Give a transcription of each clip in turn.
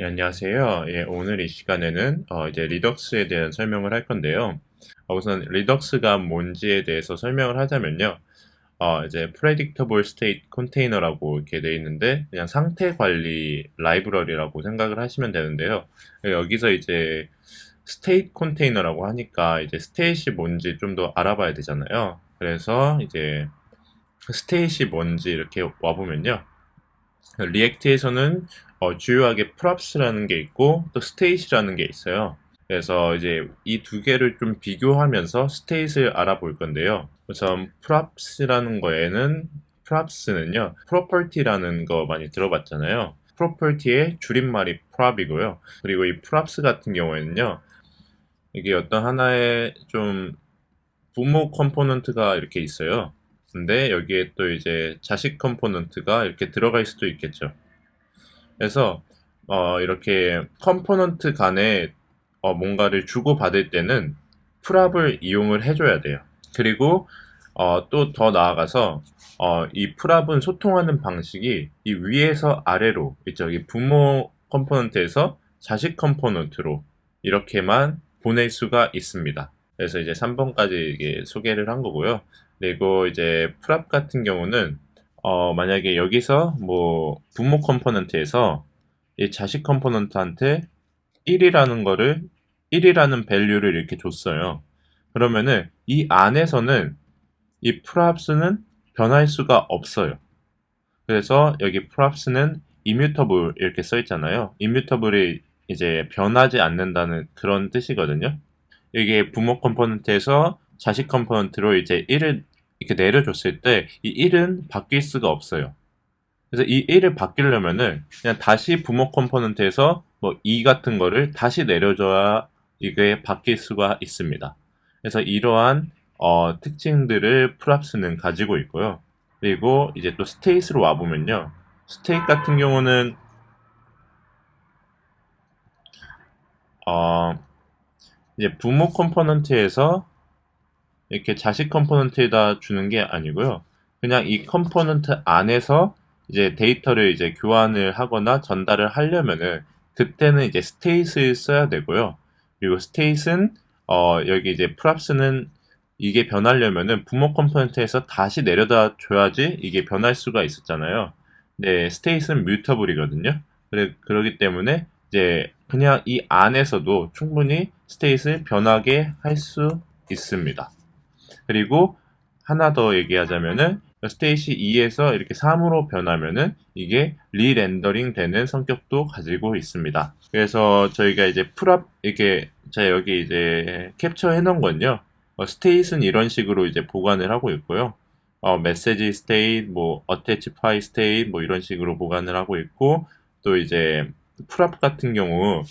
예, 안녕하세요. 예, 오늘 이 시간에는 어, 이제 리덕스에 대한 설명을 할 건데요. 어, 우선 리덕스가 뭔지에 대해서 설명을 하자면요. 어, 이제 predictable state container라고 이렇게 되어 있는데 그냥 상태 관리 라이브러리라고 생각을 하시면 되는데요. 예, 여기서 이제 state container라고 하니까 이제 state이 뭔지 좀 더 알아봐야 되잖아요. 그래서 이제 state이 뭔지 이렇게 와보면요. 리액트에서는 어, 주요하게 props라는 게 있고 또 state이라는 게 있어요. 그래서 이제 이 두 개를 좀 비교하면서 state을 알아볼 건데요. 우선 props라는 거에는 props는요, property라는 거 많이 들어봤잖아요. property의 줄임말이 prop이고요. 그리고 이 props 같은 경우에는요, 이게 어떤 하나의 좀 부모 컴포넌트가 이렇게 있어요. 근데 여기에 또 이제 자식 컴포넌트가 이렇게 들어갈 수도 있겠죠. 그래서 어, 이렇게 컴포넌트 간에 어, 뭔가를 주고받을 때는 프랍을 이용을 해줘야 돼요. 그리고 어, 또 더 나아가서 어, 이 프랍은 소통하는 방식이 이 위에서 아래로 저기 부모 컴포넌트에서 자식 컴포넌트로 이렇게만 보낼 수가 있습니다. 그래서 이제 3번까지 이게 소개를 한 거고요. 그리고 이제 프랍 같은 경우는 어, 만약에 여기서 뭐 부모 컴포넌트에서 이 자식 컴포넌트한테 1이라는 거를 1이라는 밸류를 이렇게 줬어요. 그러면은 이 안에서는 이 프랍스는 변할 수가 없어요. 그래서 여기 프랍스는 immutable 이렇게 써 있잖아요. immutable이 이제 변하지 않는다는 그런 뜻이거든요. 이게 부모 컴포넌트에서 자식 컴포넌트로 이제 1을 이렇게 내려줬을 때 이 1은 바뀔 수가 없어요. 그래서 이 1을 바뀌려면은 그냥 다시 부모 컴포넌트에서 뭐 2 같은 거를 다시 내려줘야 이게 바뀔 수가 있습니다. 그래서 이러한 어, 특징들을 프랍스는 가지고 있고요. 그리고 이제 또 스테이트로 와보면요. 스테이트 같은 경우는 어, 이제 부모 컴포넌트에서 이렇게 자식 컴포넌트에다 주는 게 아니고요. 그냥 이 컴포넌트 안에서 이제 데이터를 이제 교환을 하거나 전달을 하려면은 그때는 이제 스테이트를 써야 되고요. 그리고 스테이트는 어 여기 이제 프랍스는 이게 변하려면은 부모 컴포넌트에서 다시 내려다 줘야지 이게 변할 수가 있었잖아요. 네, 스테이트는 뮤터블이거든요. 그래 그러기 때문에 이제 그냥 이 안에서도 충분히 스테이트를 변하게 할 수 있습니다. 그리고 하나 더 얘기하자면은 스테이시 2에서 이렇게 3으로 변하면은 이게 리렌더링 되는 성격도 가지고 있습니다. 그래서 저희가 이제 풀업 이렇게 자 여기 이제 캡처 해 놓은 건요. 어, 스테이트는 이런 식으로 이제 보관을 하고 있고요. 어, 메시지 스테이트, 뭐 어태치 파이 스테이트 뭐 이런 식으로 보관을 하고 있고 또 이제 풀업 같은 경우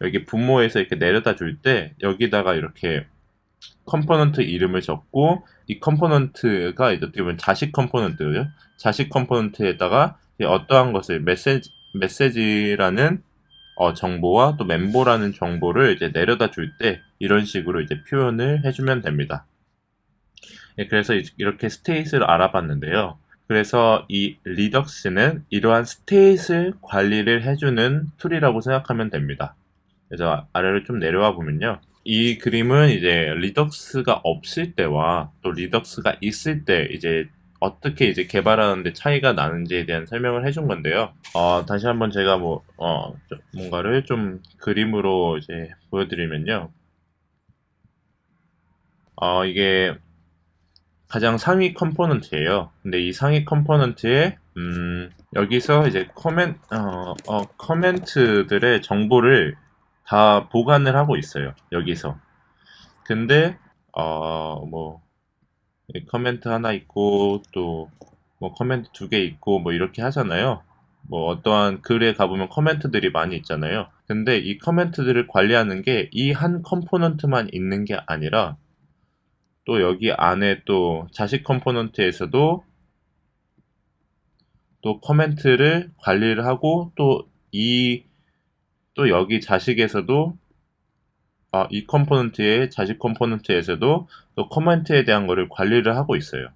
여기 분모에서 이렇게 내려다 줄 때 여기다가 이렇게 컴포넌트 이름을 적고 이 컴포넌트가 어떻게 보면 자식 컴포넌트예요. 자식 컴포넌트에다가 어떠한 것을 메시지 메시지라는 어, 정보와 또 멤버라는 정보를 이제 내려다 줄 때 이런 식으로 이제 표현을 해주면 됩니다. 예, 그래서 이렇게 스테이트를 알아봤는데요. 그래서 이 리덕스는 이러한 스테이트 관리를 해주는 툴이라고 생각하면 됩니다. 그래서 아래로 좀 내려와 보면요. 이 그림은 이제 리덕스가 없을 때와 또 리덕스가 있을 때 이제 어떻게 이제 개발하는데 차이가 나는지에 대한 설명을 해준 건데요. 어, 다시 한번 제가 뭐, 어, 뭔가를 좀 그림으로 이제 보여드리면요. 어, 이게 가장 상위 컴포넌트예요. 근데 이 상위 컴포넌트에 음, 여기서 이제 커멘 어, 어, 커멘트들의 정보를 다 보관을 하고 있어요. 여기서. 근데 어 뭐 커멘트 하나 있고 또 뭐 커멘트 두 개 있고 뭐 이렇게 하잖아요. 뭐 어떠한 글에 가보면 커멘트들이 많이 있잖아요. 근데 이 커멘트들을 관리하는 게 이 한 컴포넌트만 있는 게 아니라 또 여기 안에 또 자식 컴포넌트에서도 또 커멘트를 관리를 하고 또이 또 여기 자식에서도 아, 이 컴포넌트의 자식 컴포넌트에서도 또 커멘트에 대한 거를 관리를 하고 있어요.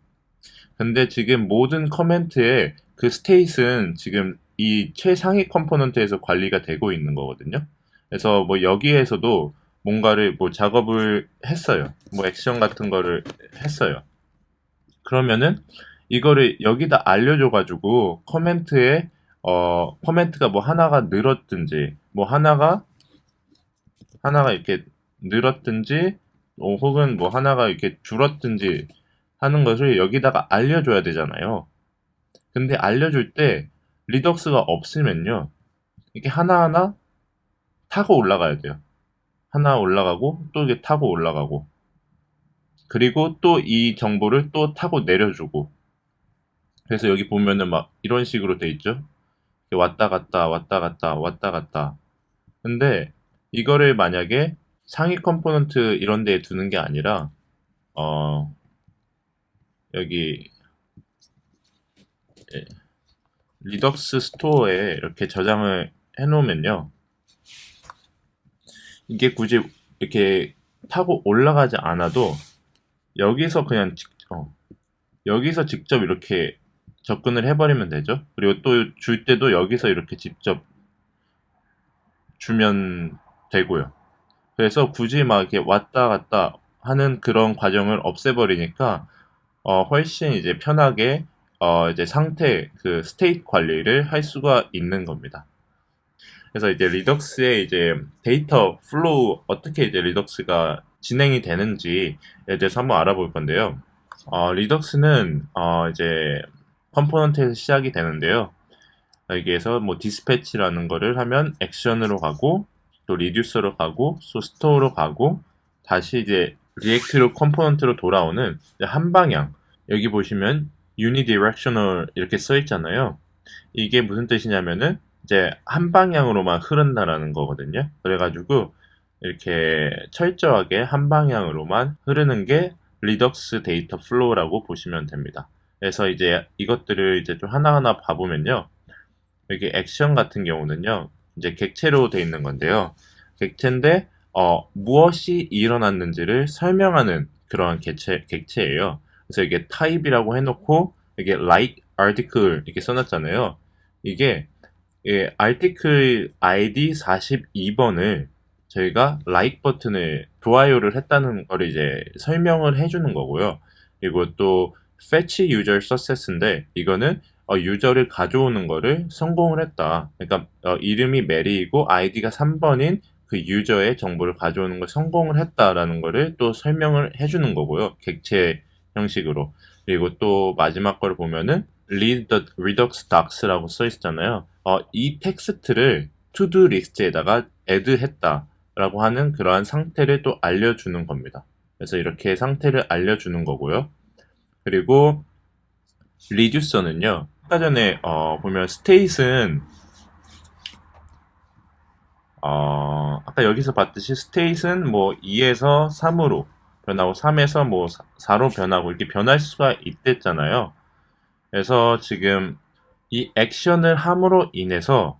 근데 지금 모든 커멘트의 그 스테이트는 지금 이 최상위 컴포넌트에서 관리가 되고 있는 거거든요. 그래서 뭐 여기에서도 뭔가를 뭐 작업을 했어요. 뭐 액션 같은 거를 했어요. 그러면은 이거를 여기다 알려줘가지고 커멘트에 어 커멘트가 뭐 하나가 늘었든지 뭐 하나가 하나가 이렇게 늘었든지 어, 혹은 뭐 하나가 이렇게 줄었든지 하는 것을 여기다가 알려줘야 되잖아요. 근데 알려줄 때 리덕스가 없으면요. 이게 하나하나 타고 올라가야 돼요. 하나 올라가고 또 이게 타고 올라가고 그리고 또 이 정보를 또 타고 내려주고 그래서 여기 보면은 막 이런 식으로 돼 있죠. 왔다 갔다 왔다 갔다 왔다 갔다. 근데 이거를 만약에 상위 컴포넌트 이런 데에 두는 게 아니라 어 여기 예, 리덕스 스토어에 이렇게 저장을 해 놓으면요. 이게 굳이 이렇게 타고 올라가지 않아도 여기서 그냥 직, 어, 여기서 직접 이렇게 접근을 해버리면 되죠. 그리고 또 줄 때도 여기서 이렇게 직접 주면 되고요. 그래서 굳이 막 이렇게 왔다 갔다 하는 그런 과정을 없애버리니까 어, 훨씬 이제 편하게 어, 이제 상태 그 스테이트 관리를 할 수가 있는 겁니다. 그래서 이제 리덕스의 이제 데이터 플로우 어떻게 이제 리덕스가 진행이 되는지에 대해서 한번 알아볼 건데요. 어, 리덕스는 어, 이제 컴포넌트에서 시작이 되는데요. 여기에서 뭐 디스패치라는 거를 하면 액션으로 가고 또 리듀서로 가고 또 스토어로 가고 다시 이제 리액트로 컴포넌트로 돌아오는 한 방향 여기 보시면 unidirectional 이렇게 써 있잖아요. 이게 무슨 뜻이냐면은 이제 한 방향으로만 흐른다라는 거거든요. 그래가지고 이렇게 철저하게 한 방향으로만 흐르는 게 리덕스 데이터 플로우라고 보시면 됩니다. 그래서 이제 이것들을 이제 좀 하나하나 봐보면요. 여기 액션 같은 경우는요. 이제 객체로 돼 있는 건데요. 객체인데 어, 무엇이 일어났는지를 설명하는 그런 객체, 객체예요. 그래서 이게 타입이라고 해놓고 이게 like article 이렇게 써놨잖아요. 이게 예, article ID 42번을 저희가 like 버튼을 좋아요를 했다는 걸 이제 설명을 해주는 거고요. 그리고 또 fetch user success인데 이거는 어, 유저를 가져오는 거를 성공을 했다. 그러니까 어, 이름이 메리이고 아이디가 3번인 그 유저의 정보를 가져오는 걸 성공을 했다라는 거를 또 설명을 해주는 거고요. 객체 형식으로. 그리고 또 마지막 걸 보면은 read the redux docs라고 써 있잖아요. 어, 이 텍스트를 to-do 리스트에다가 add 했다라고 하는 그러한 상태를 또 알려주는 겁니다. 그래서 이렇게 상태를 알려주는 거고요. 그리고 리듀서는요. 아까 전에 어, 보면 스테이트는 어, 아까 여기서 봤듯이 스테이트는 뭐 2에서 3으로 변하고 3에서 뭐 4로 변하고 이렇게 변할 수가 있댔잖아요. 그래서 지금 이 액션을 함으로 인해서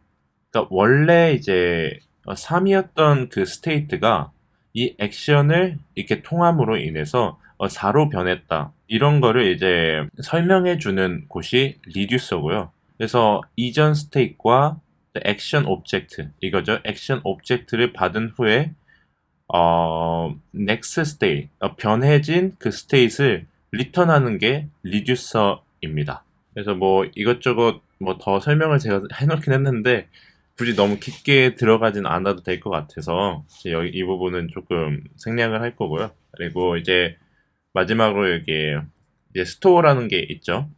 그러니까 원래 이제 3이었던 그 스테이트가 이 액션을 이렇게 통함으로 인해서 4로 변했다. 이런 거를 이제 설명해 주는 곳이 리듀서고요. 그래서 이전 스테이트과 액션 오브젝트 이거죠. 액션 오브젝트를 받은 후에 어, next state 어, 변해진 그 스테이트를 리턴하는 게 리듀서입니다. 그래서 뭐 이것저것 뭐 더 설명을 제가 해놓긴 했는데 굳이 너무 깊게 들어가진 않아도 될 것 같아서 여기 이 부분은 조금 생략을 할 거고요. 그리고 이제 마지막으로 여기 이제 스토어라는 게 있죠.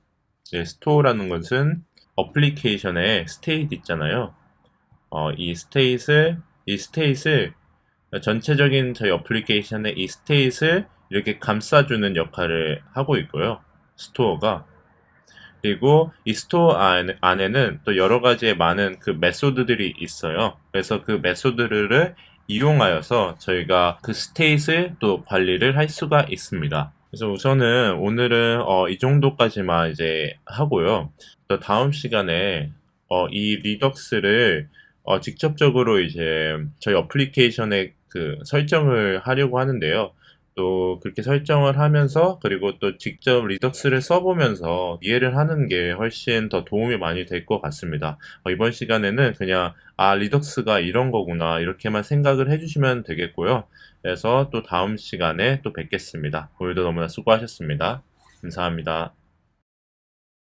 이 스토어라는 것은 어플리케이션에 스테이트 있잖아요. 어, 이 스테이트를 이 스테이트를 전체적인 저희 어플리케이션의 이 스테이트를 이렇게 감싸주는 역할을 하고 있고요. 스토어가 그리고 이 스토어 안에는 또 여러 가지의 많은 그 메소드들이 있어요. 그래서 그 메소드를 이용하여서 저희가 그 스테이트를 또 관리를 할 수가 있습니다. 그래서 우선은 오늘은 어, 이 정도까지만 이제 하고요. 또 다음 시간에 어, 이 리덕스를 어, 직접적으로 이제 저희 어플리케이션에 그 설정을 하려고 하는데요. 또 그렇게 설정을 하면서 그리고 또 직접 리덕스를 써보면서 이해를 하는 게 훨씬 더 도움이 많이 될 것 같습니다. 어, 이번 시간에는 그냥 아 리덕스가 이런 거구나 이렇게만 생각을 해주시면 되겠고요. 그래서 또 다음 시간에 또 뵙겠습니다. 오늘도 너무나 수고하셨습니다. 감사합니다.